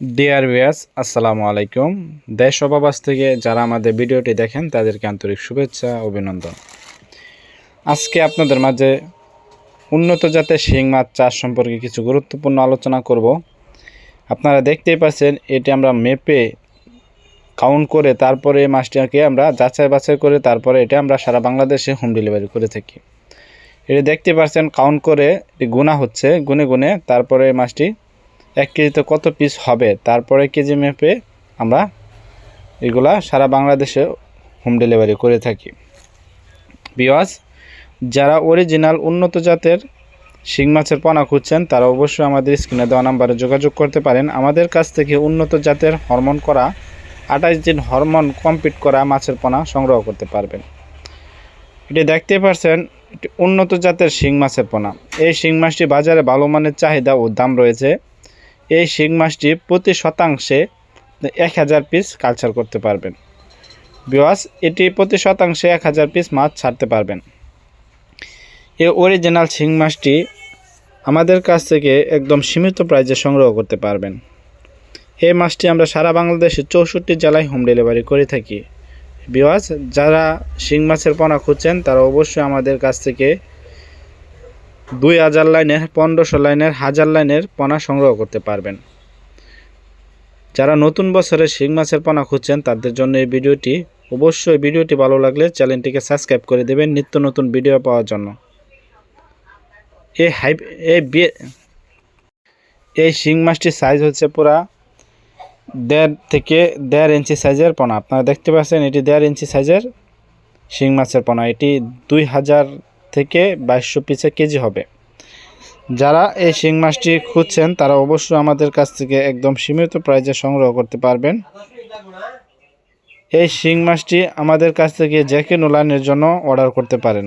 Deer ভিয়াস আসসালামু আলাইকুম। দেশ প্রবাস থেকে যারা আমাদের ভিডিওটি দেখেন, তাদেরকে আন্তরিক শুভেচ্ছা, অভিনন্দন। আজকে আপনাদের মাঝে উন্নত জাতের শিং মাছ চাষ সম্পর্কে কিছু গুরুত্বপূর্ণ আলোচনা করব। আপনারা দেখতেই পাচ্ছেন, এটি আমরা মেপে কাউন্ট করে তারপরে এই মাছটাকে আমরা যাচাই বাছাই করে তারপরে এটা আমরা সারা বাংলাদেশে হোম ডেলিভারি করে থাকি। এটি দেখতে পাচ্ছেন কাউন্ট করে গুণা হচ্ছে, গুনে গুনে তারপরে মাছটি এক কেজিতে কত পিস হবে? তারপরে কেজি মেপে আমরা এগুলা সারা বাংলাদেশে হোম ডেলিভারি করে থাকি। বিওয়াজ যারা অরিজিনাল উন্নত জাতের শিং মাছের পোনা খুঁজছেন, তারা অবশ্যই আমাদের স্ক্রিনে দেওয়া নাম্বারে যোগাযোগ করতে পারেন। আমাদের কাছ থেকে উন্নত জাতের হরমোন করা আঠাশ দিন হরমোন কমপ্লিট করা মাছের পোনা সংগ্রহ করতে পারবেন। এটি দেখতে পাচ্ছেন, এটি উন্নত জাতের শিং মাছের পোনা। এই শিং মাছটি বাজারে ভালো মানের চাহিদা ও দাম রয়েছে। এই শিং মাছটি প্রতি শতাংশে এক হাজার পিস কালচার করতে পারবেন। বিওয়াস এটি প্রতি শতাংশে এক হাজার পিস মাছ ছাড়তে পারবেন। এই অরিজিনাল শিং মাছটি আমাদের কাছ থেকে একদম সীমিত প্রাইজে সংগ্রহ করতে পারবেন। এই মাছটি আমরা সারা বাংলাদেশে চৌষট্টি জেলায় হোম ডেলিভারি করে থাকি। বিওয়াজ যারা শিং মাছের পোনা খুঁজছেন, তারা অবশ্যই আমাদের কাছ থেকে দুই হাজার লাইনের, পনেরোশো লাইনের, হাজার লাইনের পনা সংগ্রহ করতে পারবেন। যারা নতুন বছরে শিং মাছের পনা খুঁজছেন, তাদের জন্য এই ভিডিওটি, অবশ্যই ভিডিওটি ভালো লাগলে চ্যানেলটিকে সাবস্ক্রাইব করে দেবেন নিত্য নতুন ভিডিও পাওয়ার জন্য। এই হাই এই এই শিং মাছটির সাইজ হচ্ছে পুরা দেড় থেকে দেড় ইঞ্চি সাইজের পোনা। আপনারা দেখতে পাচ্ছেন, এটি দেড় ইঞ্চি সাইজের শিং মাছের পোনা। এটি দুই হাজার থেকে বাইশশো পিসে কেজি হবে। যারা এই শিং মাছটি খুঁজছেন, তারা অবশ্যই আমাদের কাছ থেকে একদম সীমিত প্রাইজে সংগ্রহ করতে পারবেন। এই শিং মাছটি আমাদের কাছ থেকে যে নোলানের জন্য অর্ডার করতে পারেন।